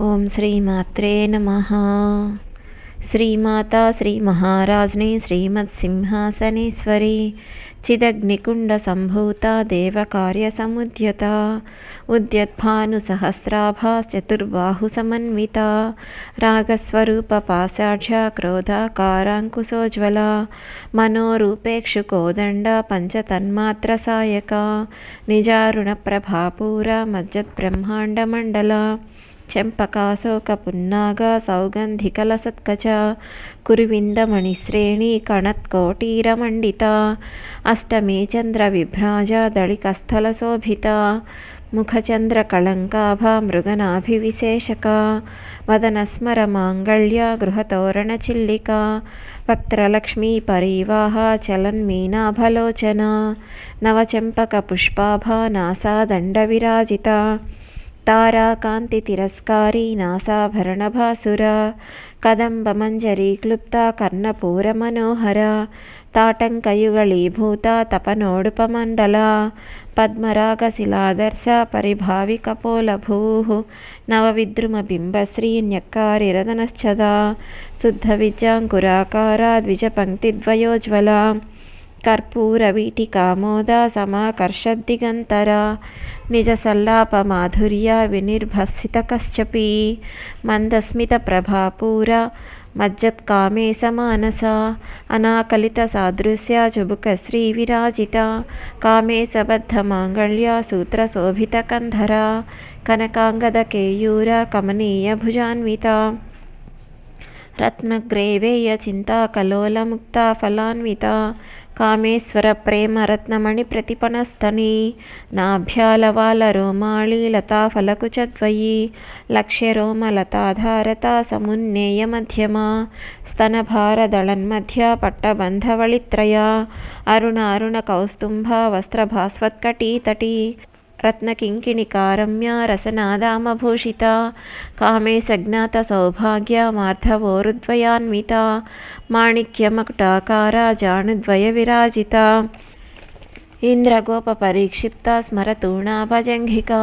ఓం శ్రీమాత్రే నమ. శ్రీమాత శ్రీ మహారాజ్ని శ్రీమత్ సింహాసనేశ్వరి చిదగ్నికుండ సంభూత దేవకార్య సముద్యత. ఉద్యద్భాను సహస్రాభాశ్చతుర్బాహు సమన్విత. రాగస్వరూప పాశాఢ్య క్రోధాకారాంకుశోజ్వల. మనోరూపేక్షుకోదండ పంచతన్మాత్ర సాయక. నిజారుణ ప్రభాపూర మజ్జత్ మండల చెంపకాశోక పున్నాగ సౌగంధికలసత్కచ కురువిందమణిశ్రేణి కణత్కోటీరమండిత. అష్టమే చంద్ర విభ్రాజ దళికస్థల శోభిత. ముఖచంద్రకళంకాభ మృగనాభివిశేషక. వదనస్మర మాంగళ్య గృహతోరణచిల్లిక వక్త్రలక్ష్మీ పరివాహ చలన్మీనాభలోచన. నవచెంపక పుష్పాభ నాసాదండ విరాజిత తారాకాంతి తిరస్కారీ నాసాభరణభాసుర కదంబమంజరీ ताराकान्तितिरस्कारी नासाभरणभासुरा कदम्बमञ्जरी क्लुप्ता कर्णपूरमनोहरा ताटङ्कयुगलीभूता तपनोडुपमण्डला पद्मरागशिलादर्शा परिभाविकपोलभूः नवविद्रुमबिम्बश्रीन्यकारिरधनश्च शुद्धविज्याङ्कुराकारा द्विजपङ्क्तिद्वयोज्ज्वला कर्पूरवीटिकामोदा समाकर्षद्दिगन्तरा, निजसल्लापमाधुर्या विनिर्भसितकश्चपि मन्दस्मितप्रभा पूरा मज्जत्कामे समानसा, अनाकलितसादृश्या चुबुकश्रीविराजिता, कामे कमनीय सूत्रशोभितकन्धरा, कनकाङ्गदकेयूरा चिंता रत्नग्रेवेयचिन्ता कलोलमुक्ता फलान्विता రోమాళి లతాఫలకుచద్వయి లక్ష్యరోమలతాధారత సమున్నేయ మధ్యమ. స్తనభారదళన్మధ్య పట్టబంధవళిత్రయ. అరుణారుణ కౌస్తుంభ వస్త్రభాస్వత్కటీతటి. రత్నకింకిణికారమ్య రసనాదామభూషిత కామేశజ్ఞాత సౌభాగ్య మార్ధవోరుద్వయాన్విత మాణిక్యమకుటాకార रत्नकिङ्किणिका रम्या रसनादामभूषिता कामे सज्ञाता सौभाग्या मार्धवोरुद्वयान्विता माणिक्यमकुटाकारा जानुद्वयविराजिता इन्द्रगोपपरीक्षिप्ता स्मरतूणाभजङ्घिका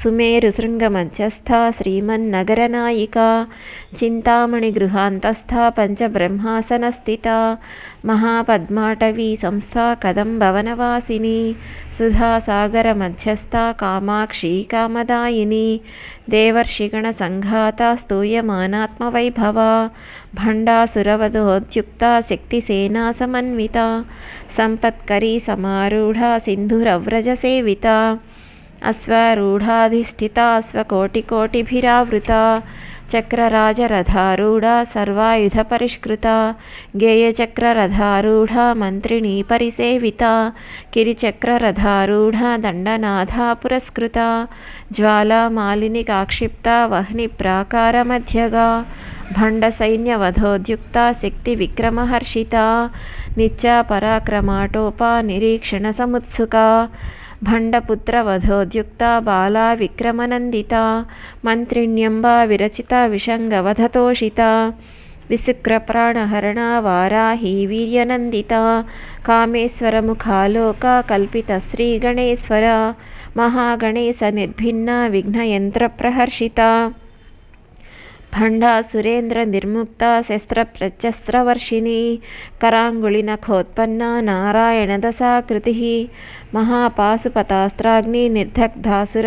శివకామేశ్వరాంకస్థ శివ స్వాధీనవల్లభ సుమేరుశృంగమధ్యస్థ శ్రీమన్నగరనాయిక చింతామణిగృహాంతస్థ పంచబ్రహ్మాసనస్థిత మహాపద్మాటవీ సంస్థ కదంబవనవాసిని సుధాసాగరమధ్యస్థ కామాక్షి కామదాయిని దేవర్షిగణసంఘాత స్తూయమానాత్మవైభవ భండాసురవధోద్యుక్త శక్తిసేనా సమన్విత अश्वरूढाधिष्ठिता, अश्वकोटिकोटिभिरावृता, चक्रराजरथारूढा, सर्वायुधपरिष्कृता, गेयचक्ररथारूढा मन्त्रिणी परिसेविता किरिचक्ररथारूढा दण्डनाथा पुरस्कृता ज्वालामालिनि काक्षिप्ता वह्निप्राकारमध्यगा, भण्डसैन्यवधोद्युक्ता, शक्तिविक्रमहर्षिता नित्या पराक्रमाटोपा निरीक्षणसमुत्सुका भण्डपुत्रवधोद्युक्ता बाला विक्रमनन्दिता मन्त्रिण्यम्बा विरचिता विषङ्गवधतोषिता विसुक्रप्राणहरणा वाराही वीर्यनन्दिता कामेश्वरमुखालोका कल्पिता श्रीगणेश्वर महागणेशनिर्भिन्ना विघ्नयन्त्रप्रहर्षिता। విశుక్రప్రాణహరణ వారాహి వీర్యనందిత కామేశ్వరముఖాలోక కల్పిత శ్రీగణేశ్వర మహాగణేశ నిర్భిన్న విఘ్నయంత్రప్రహర్షిత భండాసురేంద్ర నిర్ముక్త శస్త్రప్రచస్త్రవర్షిణి కరాంగుళినఖోత్పన్న నారాయణదశాకృతి మహాపాశుపతాస్త్రాగ్ని నిర్దగ్ధాసుర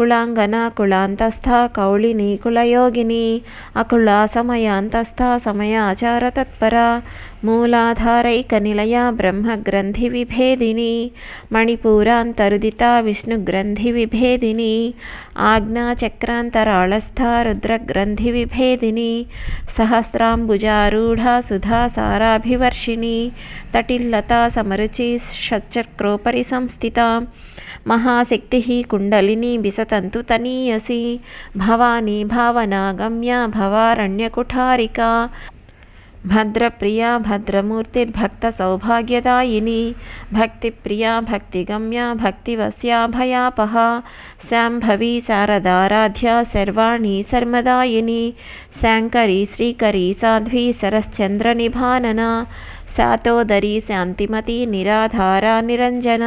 కుళాంగన కుళాంతస్థ కౌళిని కులయోగిని అకుళ సమయాంతస్థ స్వరూపముఖ పంకజ కంఠాధఃకటిపర్యంత మధ్యకూటస్వరూపిణి శక్తికూటైకతాపన్నా కట్యధోభాగధారిణి మూలమంత్రాత్మికా మూలకూటత్రయకళేబర కుళామృతైకరసికా కులసంకేతపాలిని కుళాంగనా కుళాంతస్థా కౌళిని కులయోగిని సుధా సారాభివర్షిణి తటిల్లత సమరుచి షచ్చక్రోపరి సంస్థిత మహాశక్తి కుండలిని బిసత तन्तुतनीयसी भवानी भावना गम्या भवारण्यकुठारिका। भद्रप्रिया भद्रमूर्तिर्भक्तसौभाग्यदायिनी। भक्तिप्रिया भक्तिगम्या भक्तिवस्या भयापहा साम्भवी शारदाराध्या सर्वाणी सर्मदायिनी साङ्करी श्रीकरी साध्वी सरश्चन्द्रनिभानना శాతోదరీ శాంతిమతి నిరాధార నిరంజన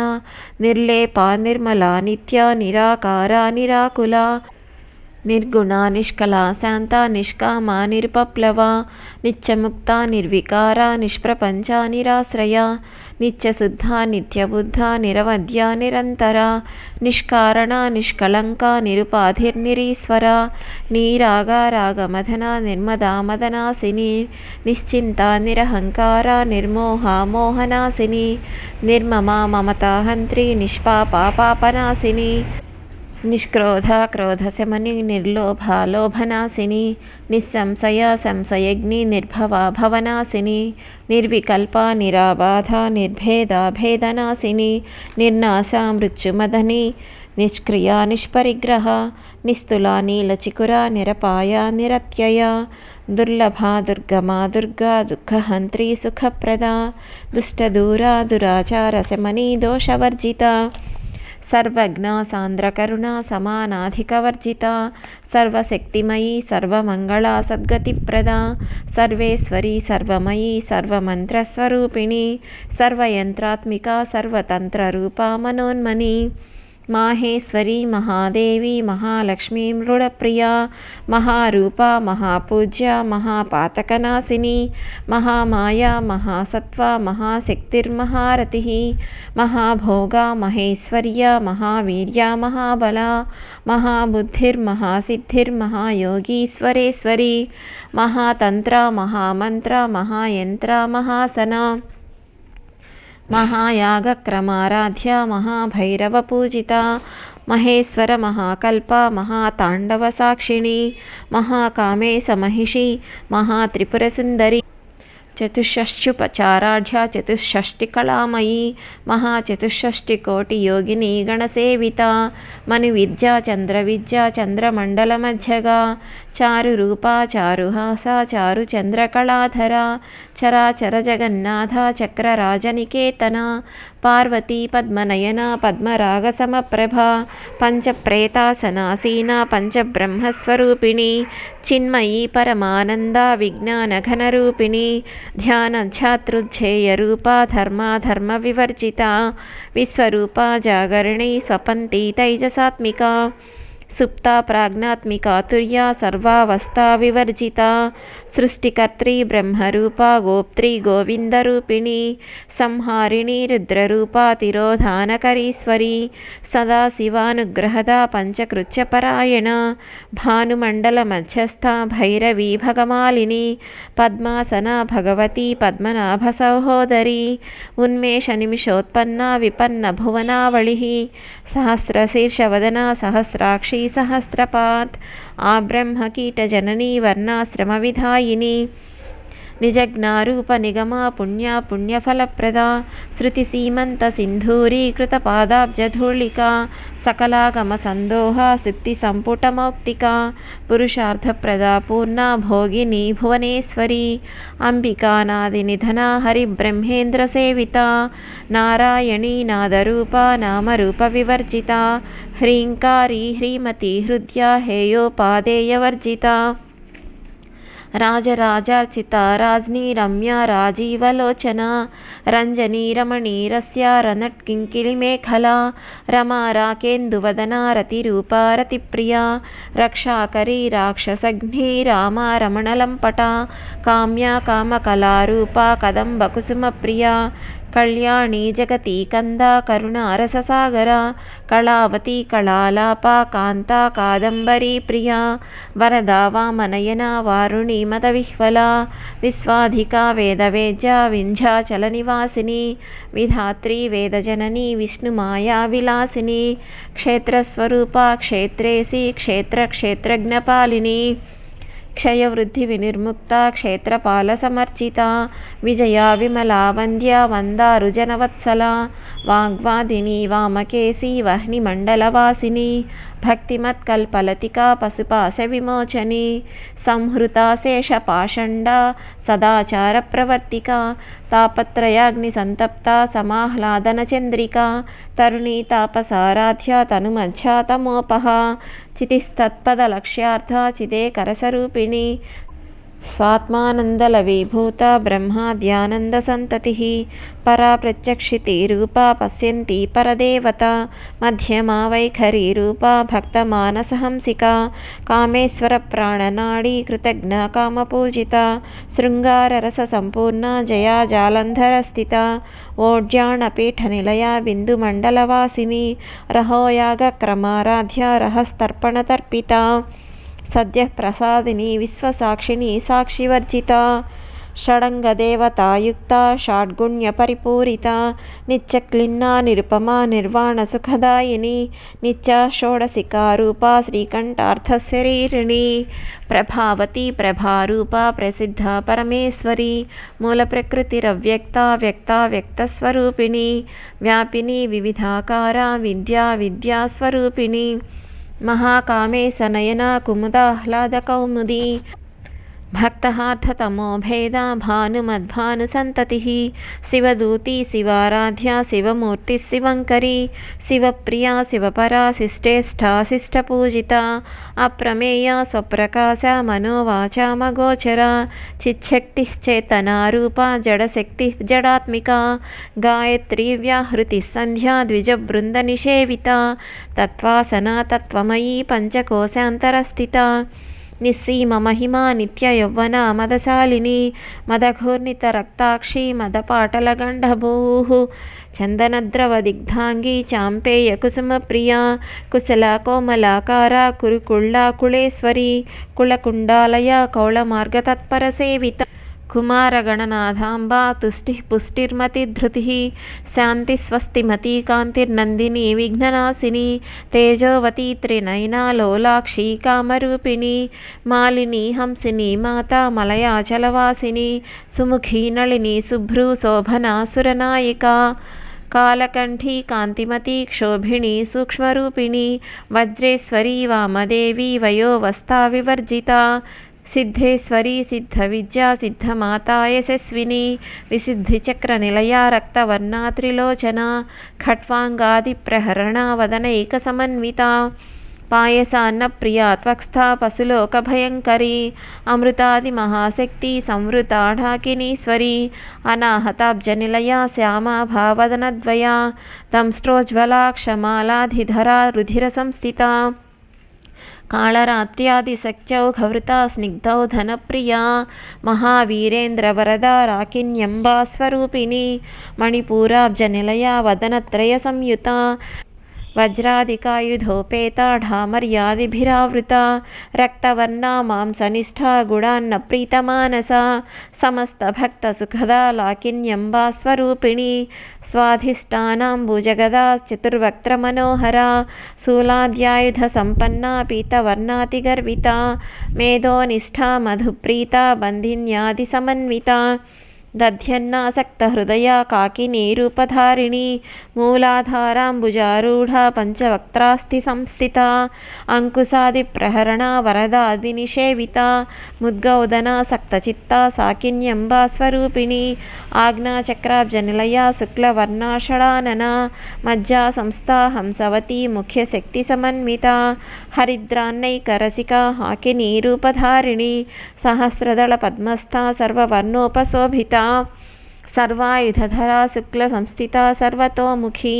నిర్లేప నిర్మల నిత్య నిరాకార నిరాకుల నిర్గుణ నిష్కళ శాంత నిష్కామ నిరుపప్లవ నిత్యముక్త నిర్వికార నిష్ప్రపంచ నిరాశ్రయ నిత్యశుద్ధ నిత్యబుద్ధ నిరవధ్య నిరంతర నిష్కారణ నిష్కళంక నిరుపాధిర్నిరీశ్వర నీరాగ రాగమదన నిర్మదా మదనాసిని నిశ్చింత నిరహంకార నిర్మోహ మోహనాశిని నిర్మమ మమతాహంత్రి నిష్పాప పాపనాశిని నిష్క్రోధ క్రోధశమని నిర్లోభ లోభనాశిని నిస్సంశయ సంశయగ్ని నిర్భవ భవనాశిని నిర్వికల్ప నిరాబాధ నిర్భేద భేదనాశిని నిర్నాశ మృత్యుమదని నిష్క్రియ నిష్పరిగ్రహ నిస్తుల నీలచికుర నిరపాయ నిరత్యయ దుర్లభ దుర్గమా దుర్గా దుఃఖహంత్రి సుఖప్రద దుష్టదూరా దురాచారశమని దోషవర్జిత. సర్వజ్ఞ సాంద్రకరుణ సమానాధికవర్జిత సర్వశక్తిమయీ సర్వమంగళ సద్గతిప్రద సర్వేశ్వరి సర్వమయీ సర్వమంత్రస్వరూపిణి సర్వయంత్రాత్మిక సర్వతంత్రరూప మనోన్మని माहेश्वरी, महादेवी, महालक्ष्मी, मृडप्रिया, महारूपा, महापूज्या महापातकनाशिनी महामाया, महासत्त्वा, महाशक्तिर्महारथिः, महाभोगा, महेश्वर्या, महावीर्या, महाबला, महाबुद्धिर्महासिद्धिर्महायोगीश्वरेश्वरी महातंत्र महामंत्र महायंत्र महासना महायागक्रमाराध्या महाभैरवपूजिता महेश्वर महेश्वरमहाकल्पा महाताण्डवसाक्षिणी महाकामे समहिषी महात्रिपुरसुन्दरी। చతుషష్ట్యుపచారాఢ్య చతుషష్టికళామయీ మహాచతుషష్టికోటియోగిని గణసేవిత మణివిద్యా చంద్రవిద్యా చంద్రమండలమధ్యగా చారురూప చారుహాస చారుచంద్రకళాధర చరాచర జగన్నాథ पार्वती पद्मनयना पद्मरागसमप्रभा पञ्चप्रेतासनासीना पञ्चब्रह्मस्वरूपिणी चिन्मयी परमानन्दा विज्ञानघनरूपिणी धर्म धर्माधर्मविवर्जिता विश्वरूपा जागरणी स्वपन्ती तैजसात्मिका సుప్త ప్రాజ్ఞాత్మికా తుర్యా సర్వావస్థా వివర్జిత సృష్టికర్త్రి బ్రహ్మరూప గోప్త్రి గోవిందరూపిణి సంహారిణి రుద్రరూప తిరోధానకరీశ్వరి సదాశివానుగ్రహద పంచకృత్యపరాయణ భానుమండల మధ్యస్థ భైరవీ భగమాలిని పద్మాసన భగవతి పద్మనాభ సహోదరి ఉన్మేష నిమిషోత్పన్న విపన్న భువనావళి సహస్రశీర్షవదన సహస్రాక్షి శ్రీసహస్రపాత్ ఆ బ్రహ్మకీటజననీ వర్ణాశ్రమవిధాయిని నిజజ్ఞారూప నిగమ పుణ్య పుణ్యఫలప్రద శృతి సీమంత సింధూరీకృత పాదాబ్జధూళిక సకలాగమ సందోహ శక్తి సంపుటమౌక్తిక పురుషార్థప్రద పూర్ణ భోగిని భువనేశ్వరి అంబికానాది నిధన హరిబ్రహ్మేంద్ర సేవిత నారాయణీ నాదరూప నామరూప వివర్జిత హ్రీంకారీ హ్రీమతి హృద్య హేయోపాదేయవర్జిత రాజరాజార్చిత రాజ్ని రమ్య రాజీవలోచన రంజనీ రమణీరస్య రనట్కింకిలిమేఖలా రమా రాకేందువదనా రతిరూపా రతిప్రియా రక్షాకరి రాక్షసఘ్ని రామా రమణలంపట కామ్యా కామకళారూపా కదంబకుసుమప్రియా కళ్యాణి జగతి కంద కరుణ రససాగర కళావతి కళాలాప కాంత కాదంబరీ ప్రియా వరద వామనయన వారుణి మదవిహ్వలా విశ్వాధికా వేదవేద్య వింధ్యాచలనివాసిని విధాత్రి వేదజనని విష్ణుమాయా విలాసిని క్షేత్రస్వరూప క్షేత్రేసి క్షేత్రక్షేత్రజ్ఞపాలిని క్షయవృద్ధి వినిర్ముక్త క్షేత్రపాల సమర్చిత విజయా విమలా వంద్య వందారుజనవత్సల వాగ్వాదిని వామకేసి వహ్ని మండలవాసిని భక్తిమత్కల్పలతికా పశుపాశ విమోచని సంహృతా శేషపాషండ సదాచార ప్రవర్తిక తాపత్రయాగ్ని సంతప్త సమాహ్లాదన చంద్రిక తరుణీ తాపసారాధ్య తనుమధ్య తమోపహ చితిస్తత్పద లక్ష్యార్థ చిదే కరసరూపిణి స్వాత్మానందలవీభూత బ్రహ్మాద్యానందసంతతిः పరా ప్రత్యక్షితిరూపా పశ్యంతి పరదేవత మధ్యమా వైఖరీరూపా భక్తమానసహంసికా కామేశ్వరప్రాణనాడీ కృతజ్ఞ కామపూజిత శృంగారరససంపూర్ణ జయా జాలంధరస్థిత ఓడ్యాణపీఠనిలయా బిందుమండలవాసిని రహోయాగక్రమారాధ్య రహస్తర్పణతర్పితా సద్యః ప్రసాదిని విశ్వసాక్షిని సాక్షివర్జిత షడంగదేవతాయుక్త షాడ్గుణ్యపరిపూరిత నిత్యక్లిన్నా నిరుపమా నిర్వాణసుఖదాయిని నిత్య షోడశికారూపా శ్రీకంఠార్థశరీరిణి ప్రభావతి ప్రభారూప ప్రసిద్ధ పరమేశ్వరి మూలప్రకృతిరవ్యక్త వ్యక్త వ్యక్తస్వరూపిణి వ్యాపిని వివిధాకార విద్యా విద్యాస్వరూపిణి మహాకామేశనయన भक्तहार्थतमो भेदा भानुमद्भानुसन्ततिः शिवदूती, शिवाराध्या, शिवमूर्तिः शिव शिवप्रिया, शिवपरा, शिष्टेष्ठा, शिष्टपूजिता, अप्रमेया, स्वप्रकाशा, मनोवाचा, मगोचरा चिच्छक्तिश्चेतनारूपा जड़शक्ति, जडात्मिका, गायत्री, व्याहृतिः सन्ध्या द्विजबृन्दनिषेविता तत्वासना तत्त्वमयी पंचकोशातरस्थिता నిస్సీమ మహిమా నిత్య యౌవన మదశాలిని మదఘూర్ణిత రక్తాక్షి మదపాటలగండభూ చందనద్రవ దిగ్ధాంగి చాంపేయ కుసుమ కుసుమప్రియా కుశల కోమలాకార కురుకుళ్ళ కుళేశ్వరి కుళకుండాలయ సేవిత कुमारगणनाथाम्बा, तुष्टिः पुष्टिर्मतिधृतिः शान्तिस्वस्तिमती कान्तिर्नन्दिनी विघ्ननाशिनी, तेजोवती त्रिनयना, लोलाक्षी कामरूपिणी, मालिनी हंसिनी, माता मलयाचलवासिनी, सुमुखी नलिनी शुभ्रू शोभना सुरनायिका, कालकण्ठी कान्तिमती क्षोभिणी सूक्ष्मरूपिणी, वज्रेश्वरी वामदेवी, वयोवस्था विवर्जिता సిద్ధేశ్వరీ సిద్ధ సిద్ధవిద్యా సిద్ధమాతా యశస్విని విసిద్ధిచక్రనిలయా రక్తవర్ణా త్రిలోచన ఖట్వాంగాదిప్రహరణ వదనైకసమన్విత పాయసాన్నప్రియా త్వక్స్థా పశులోకభయంకరీ అమృతాదిమహాశక్తి సంవృతాఢాకినీశ్వరీ అనాహతాబ్జనిలయా శ్యామా భావదనద్వయా దంష్ట్రోజ్వలా క్షమాలాధిధరా రుధిరసంస్థితా కాళరాత్ర్యాదిశక్త్యౌఘవృతా స్నిగ్ధౌ ధనప్రియా మహావీరేంద్రవరదా రాకిన్యంబా స్వరూపిణి మణిపూరాబ్జనిలయా వదనత్రయసంయుతా వజ్రాదికాయుధోపేతాఢామర్యాదిభిరావృతా రక్తవర్ణా మాంసనిష్ఠా గుడాన్న ప్రీతమానసా సమస్తభక్తసుఖదా లాకిన్యంబా స్వరూపిణి స్వాధిష్టానాంబుజగదా చతుర్వక్త్రమనోహరా శూలాద్యాయుధసంపన్నా పీతవర్ణాతిగర్వితా మేధోనిష్ఠా మధుప్రీతా బంధిన్యాదిసమన్వితా దధ్యన్నాసక్తహృదయా కాకినీ రూపధారిణి మూలాధారాంబుజారూఢా పంచవక్త్రాస్తి సంస్థితా అంకుశాదిప్రహరణా వరదాదినిషేవితా ముద్గౌదనాసక్తచిత్తా సాకిన్యంబా స్వరూపిణి ఆజ్ఞాచక్రాబ్జనిలయా శుక్లవర్ణాషడాననా మజ్జా సంస్థా హంసవతీ ముఖ్యశక్తిసమన్వితా హరిద్రాన్నైకరసికా హాకినీ సర్వాయుధరా శుక్ల సంస్థిత సర్వాయుధధరా సర్వతోముఖీ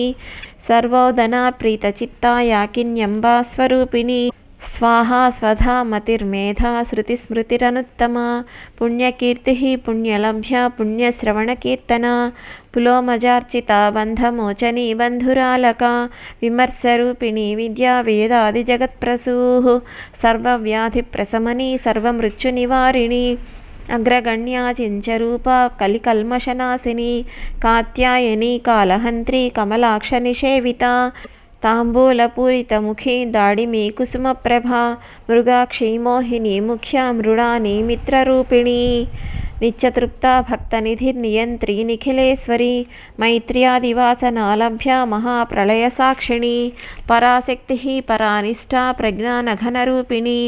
సర్వోదనా ప్రీతచిత్తా యాకిన్యంబా స్వరూపిణి స్వాహా స్వధా మతిర్మేధా శృతిస్మృతిరనుత్తమా పుణ్యకీర్తి పుణ్యలభ్య పుణ్యశ్రవణకీర్తన పులోమజార్చిత బంధమోచనీ బంధురాలక విమర్శరూపిణి విద్యా వేదాది జగత్ప్రసూ వేదాదిజగత్ప్రసూః సర్వవ్యాధిప్రశమనీ సర్వమృత్యునివారిణి అగ్రగణ్య చించరూప కలికల్మషనాశిని కాత్యాయని కాలహంత్రి కమలాక్ష కమలాక్షనిషేవితా తాంబూలపూరితముఖి దాడిమీ కుసుమప్రభా మృగాక్షి మోహిని ముఖ్య మృడాని మిత్రరూపిణి నిత్యతృప్త భక్తనిధిర్నియంత్రి నిఖిలేశ్వరి మైత్ర్యాదివాసనాలభ్య మహాప్రళయసాక్షిణి పరాశక్తి పరానిష్ట ప్రజ్ఞానఘనరూపిణి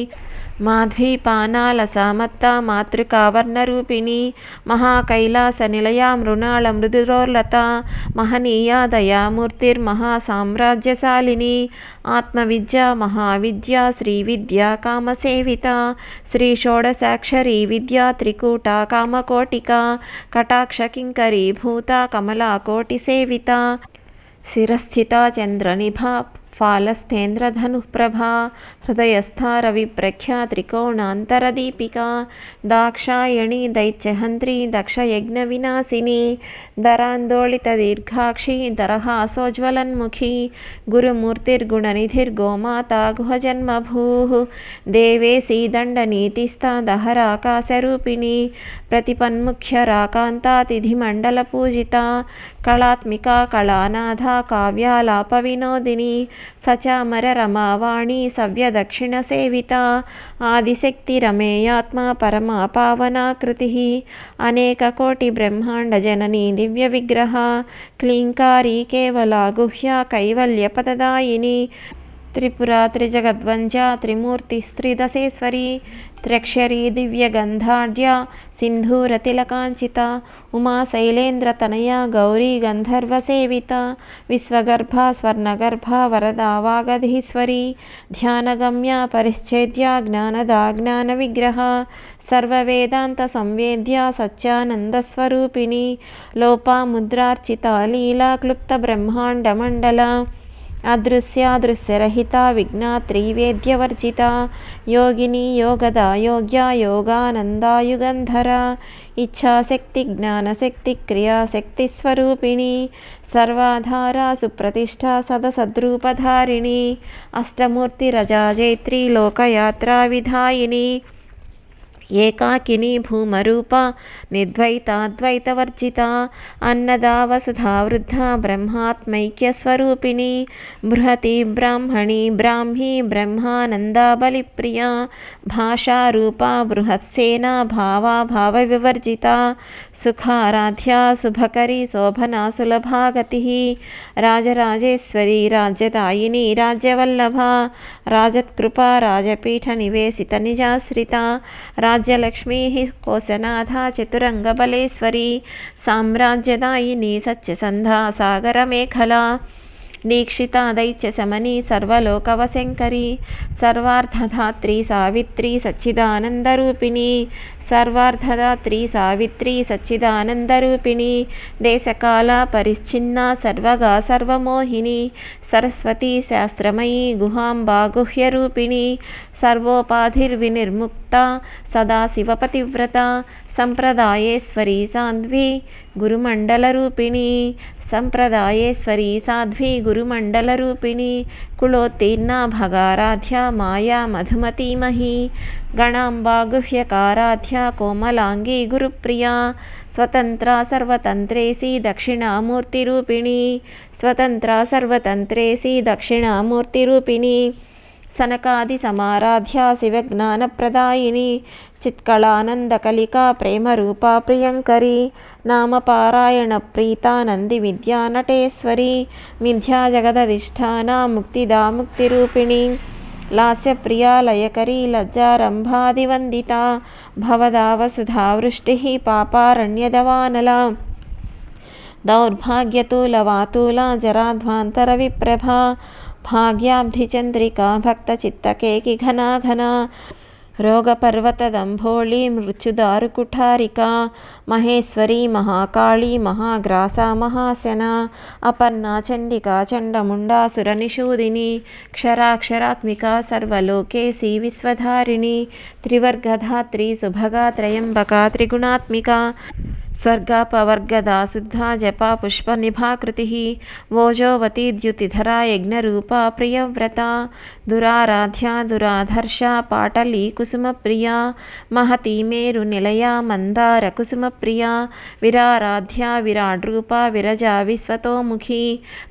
మాధ్వీపానాలసామత్తా మాతృకావర్ణరూపిణి మహాకైలాసనిలయా మృణాళ మృదురోల్లత మహనీయా దయామూర్తిర్మహాసామ్రాజ్యశాలిని ఆత్మవిద్యా మహావిద్యా శ్రీవిద్యా కామసేవిత శ్రీషోడశాక్షరీ విద్యా త్రికూట కామకోటిక కటాక్ష త్రికూటా కామకోటికా కటాక్షకింకరీభూతా కమలాకోటిసేవితా. శిరస్థిత చంద్రనిభా फालस्थेन्द्रधनुःप्रभा हृदयस्था रविप्रख्या त्रिकोणान्तरदीपिका दाक्षायणी दैत्यहन्त्री दक्षयज्ञविनाशिनी दरान्दोलितदीर्घाक्षी दरहासोज्ज्वलन्मुखी गुरुमूर्तिर्गुणनिधिर्गोमाता गुहजन्मभूः देवेशी दण्डनीतिस्था दहराकाशरूपिणी प्रतिपन्मुख्यराकान्तातिथिमण्डलपूजिता कलात्मिका कलानाथा काव्यालापविनोदिनी सचामररमावाणी सव्यदक्षिणसेविता आदिशक्तिरमेयात्मा परमा पावनाकृतिः अनेककोटिब्रह्माण्डजननी दिव्यविग्रहा क्लीङ्कारी केवला गुह्या कैवल्यपददायिनी त्रिपुरा त्रिजगद्वन्द्या त्रिमूर्तिस्त्रिदशेश्वरी त्र्यक्षरी दिव्यगन्धाढ्या सिन्धूरतिलकाञ्चिता ఉమా శైలేంద్ర తనయా గౌరీ గంధర్వసేవిత విశ్వగర్భ స్వర్ణగర్భ వరదా వాగధీశ్వరి ధ్యానగమ్య పరిశ్చేద్య జ్ఞానదా జ్ఞాన విగ్రహ సర్వవేదాంత సంవేద్య సత్యానందస్వరూపిణి లోపాముద్రార్చిత లీలా క్లుప్త బ్రహ్మాండమండల అదృశ్య దృశ్యరహిత విఘ్న త్రివేద్యవర్జిత యోగిని యోగద యోగ్య యోగానందాయుగంధర ఇచ్ఛాశక్తి జ్ఞానశక్తి క్రియాశక్తి స్వరూపిణి సర్వాధార సుప్రతిష్ట సదసద్రూపధారిణి అష్టమూర్తి రజాజైత్రి లోకయాత్రా విధాయిని ఏకాకిని భూమరూప నిర్ద్వైతాద్వైతవర్జిత అన్నదా వసుధా వృద్ధ బ్రహ్మాత్మైక్యస్వరూపిణి బృహతి బ్రాహ్మణి బ్రాహ్మీ బ్రహ్మానందా బలిప్రియ భాషారూపా బృహత్సేన భావా భావవివర్జిత सुखाराध्या सुभकरी शोभना सुलभा गति। राजराजेश्वरी राज्यदायिनी राज्यवल्लभा। राजत्कृपा राजपीठनिवेशितनिजाश्रिता राज्यलक्ष्मीः कोसनाथा चतुरङ्गबलेश्वरी। साम्राज्यदायिनी सच्यसंधा सागर मेखला దీక్షితా దైత్యశమని సర్వలోకవశంకరి సర్వార్థధాత్రి సావిత్రి సచ్చిదానందరూపిణి సర్వార్థధాత్రి సావిత్రి సచ్చిదానందరూపిణి దేశకాల పరిశ్చిన్న సర్వగా సర్వమోహిని సరస్వతి శాస్త్రమయీ గుహాంబా గుహ్యరూపిణి सर्वोपाधिर्विनिर्मुक्ता सदाशिवपतिव्रता संप्रदायेश्वरी साध्वी गुरुमंडलरूपिणी संप्रदायेश्वरी साध्वी गुरुमंडलरूपिणी कुलोत्तीर्णा भगाराध्या माया मधुमतीमही गणाम्बा गुह्यकाराध्या कोमलाङ्गी गुरुप्रिया स्वतन्त्रा सर्वतन्त्रेसी दक्षिणामूर्तिरूपिणी स्वतन्त्रा सर्वतन्त्रेसी दक्षिणामूर्तिरूपिणी सनकादिसमाराध्या शिवज्ञानप्रदायिनी चित्कलानन्दकलिका प्रेमरूपा प्रियङ्करी नामपारायणप्रीता नन्दिविद्यानटेश्वरी मिथ्याजगदधिष्ठाना मुक्तिदा मुक्तिरूपिणी लास्यप्रिया लयकरी लज्जारम्भादिवन्दिता भवदा वसुधा वृष्टिः पापारण्यदवानला दौर्भाग्यतुलवातुला जराध्वान्तरविप्रभा भाग्याब्धिचन्द्रिका भक्तचित्तकेकि घना घना रोगपर्वतदम्भोळी मृत्युदारुकुठारिका महेश्वरी महाकाळी महाग्रासा महासेना अपर्णा चण्डिका चण्डमुण्डा सुरनिषूदिनी क्षराक्षरात्मिका सर्वलोकेशी विश्वधारिणी त्रिवर्गधात्री सुभगा त्र्यम्बका त्रिगुणात्मिका सर्गापवर्गदा सिद्धा जपा पुष्पनिभाकृतिः ओजोवती द्युतिधरा यज्ञरूपा प्रियव्रता। దురారాధ్యా దురాధర్ష పాటలీ కుసుమప్రియా మహతి మేరు నిలయ మందార కుసుమప్రియా విరారాధ్యా విరాడ్రూప విరజా విశ్వతోముఖి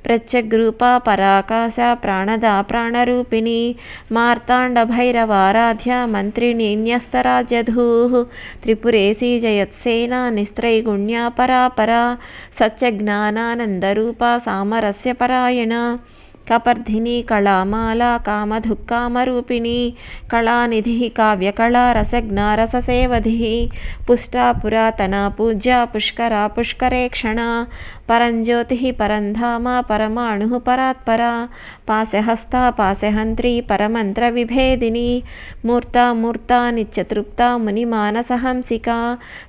ప్రత్యగ్రూప పరాకాశ ప్రాణద ప్రాణరూపిణి మార్తాండభైరవారాధ్య మంత్రిణి న్యస్తరాజధూ త్రిపురేసి జయత్సేన నిస్త్రైగుణ్యా పరాపరా పరాయణ कपर्धिनी कलामाला कामधुक्कामरूपिणी कलानिधिः काव्यकला रसज्ञा रससेवधिः पुष्टा पुरातना पूज्या पुष्करा पुष्करेक्षणा परं ज्योतिः परं धाम परमाणुः परात्परा पाशहस्ता पाशहन्त्री परमन्त्रविभेदिनी, मूर्ता मूर्ता नित्यतृप्ता मुनिमानसहंसिका,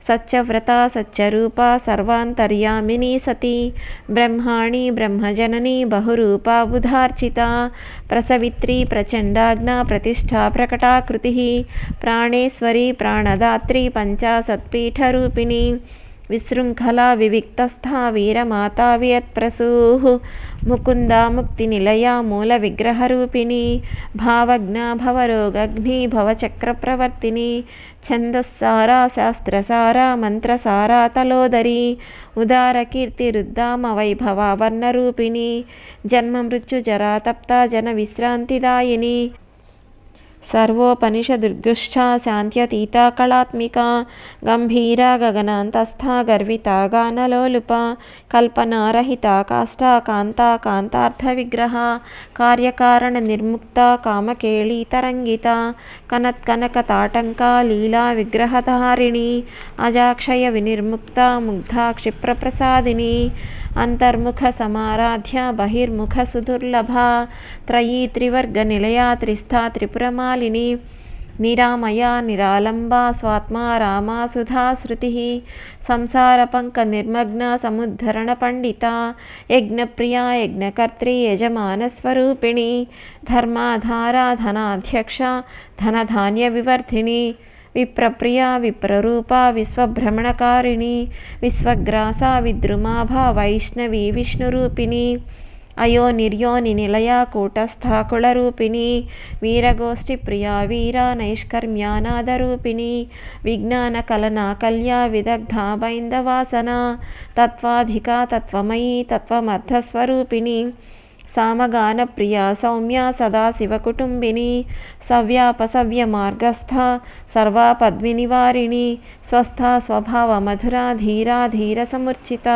सच्चव्रता सच्चरूपा सर्वान्तर्यामिनी सती, ब्रह्माणि ब्रह्मजननी बहुरूपा बुधार्चिता, प्रसवित्री प्रचण्डाग्ना प्रतिष्ठा प्रकटाकृतिः, प्राणेश्वरी प्राणदात्री पञ्चासत्पीठरूपिणी విశృంఖలా వివిక్తస్థా వీరమాతా వియత్ప్రసూః ముకుందా ముక్తినిలయా మూలవిగ్రహరూపిణి భావజ్ఞా భవరోగగ్ని భవచక్రప్రవర్తిని ఛందస్సారా శాస్త్రసారా మంత్రసారా తలోదరి. ఉదారకీర్తిరుద్దామ వైభవ వర్ణరూపిణి. జన్మ మృత్యుజరా తప్త జన విశ్రాంతిదాయిని सर्वोपनिषदृग्गुश्च शान्त्यतीता कलात्मिका गंभीरा गगनांतस्था गर्विता गानलोलुपा कल्पनारहिता काष्ठा कान्ता कान्तार्थविग्रहा कार्यकारणनिर्मुक्ता कामकेळी तरंगिता कनत्कनकताटङ्का लीला विग्रहधारिणी अजाक्षयविनिर्मुक्ता मुग्धा क्षिप्रप्रसादिनी अन्तर्मुखसमाराध्या बहिर्मुखसुदुर्लभा त्रयी त्रिवर्गनिलया त्रिस्था त्रिपुरमालिनी, निरामया निरालंबा स्वात्मा, रामा, सुधा, श्रुतिः संसारपङ्कनिर्मग्ना समुद्धरणपण्डिता यज्ञप्रिया, यज्ञकर्त्री यजमानस्वरूपिणी धर्माधारा, धनाध्यक्षा, धनधान्य धनधान्यविवर्धिनी విప్రప్రియ విప్రరూప విశ్వభ్రమణకారిణి విశ్వగ్రాస విద్రుమాభ వైష్ణవి విష్ణురూపిణి అయో నిర్యోని నిలయ కూటస్థా కుళరూపిణి వీరగోష్ఠి ప్రియా వీరా నైష్కర్మ్యానాదరూపిణి విజ్ఞాన కలనా కల్యా విదగ్ధా బైందవాసన తత్వాధికా తత్వమయీ తత్వమర్థస్వరూపిణి సామగాన ప్రియా సౌమ్య సదాశివకుటుంబిని సవ్యాపసవ్య మార్గస్థ సర్వాపద్వినివారిణి స్వస్థా స్వభావ మధురా ధీరా ధీర సముర్చిత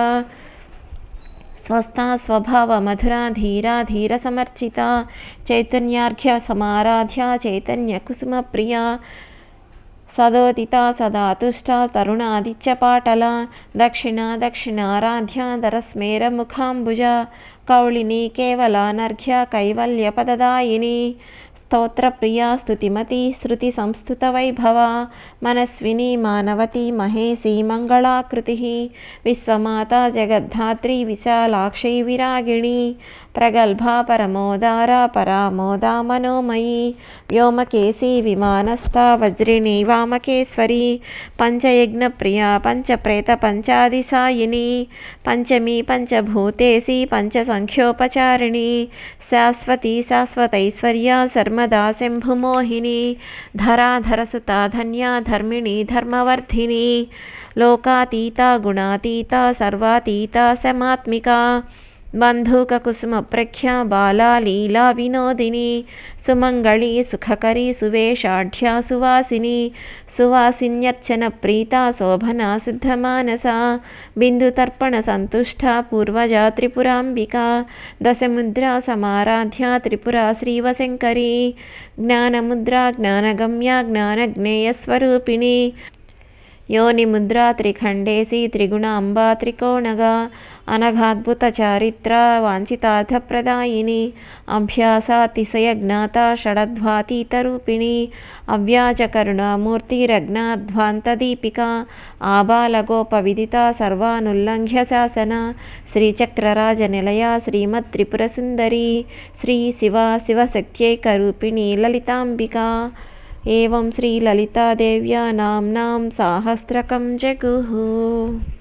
స్వస్థా స్వభావ మధురా ధీరా ధీర సమర్చిత చైతన్యార్ఘ్య సమారాధ్య చైతన్య కుసుమ ప్రియా సదోదితా సదా स्तोत्रप्रिया स्तुतिमती, श्रुतिसंस्तुतवैभवा, मनस्विनी, मानवती, महेशी, मंगलाकृति, विश्वमाता, जगद्धात्री, विशालाक्षी, विरागिणी, प्रगल्भा, परमोदारा, परामोदा, मनोमयी व्योमकेशी विमानस्था, वज्रिणी वामकेश्वरी प्रेत पञ्चप्रेतपञ्चादिसायिनी पंचमी पञ्चभूतेशी पंचसख्योपचारिणी, शाश्वती, शाश्वतैश्वर्या सर्म नर्मदा सिंहमोहिनी धराधरसुता धन्या धर्मिणी धर्मवर्धिनी लोकातीता गुणातीता सर्वातीता समात्मिका శాశ్వతైశ్వర్య సర్మదా శంభుమోహిని ధరాధరసుతా ధన్యా ధర్మిణి ధర్మవర్ధిని లోకాతీత గుణాతీత సర్వాతీత సమాత్మిక बन्धूककुसुमप्रख्या बाला लीला विनोदिनी सुमङ्गली सुखकरी सुवेषाढ्या सुवासिनी सुवासिन्यर्चनप्रीता शोभना सिद्धमानसा बिन्दुतर्पणसन्तुष्टा पूर्वजा त्रिपुराम्बिका दशमुद्रा समाराध्या त्रिपुरा श्रीवशङ्करी ज्ञानमुद्रा ज्ञानगम्या ज्ञानज्ञेयस्वरूपिणी योनिमुद्रा त्रिखण्डेशी त्रिगुणाम्बा त्रिकोणगा अनघाद्भुतचारित्रा वाञ्छितार्थप्रदायिनी अभ्यासातिशयज्ञाता षडध्वातीतरूपिणी, अव्याजकरुणामूर्तिरग्नाध्वान्तदीपिका आबालगोपविदिता सर्वानुल्लङ्घ्यशासना श्रीचक्रराजनिलया श्रीमत्त्रिपुरसुन्दरी श्रीशिवा शिवशक्त्यैकरूपिणी ललिताम्बिका, एवं श्रीललितादेव्या नाम्नां साहस्रकं जगुः।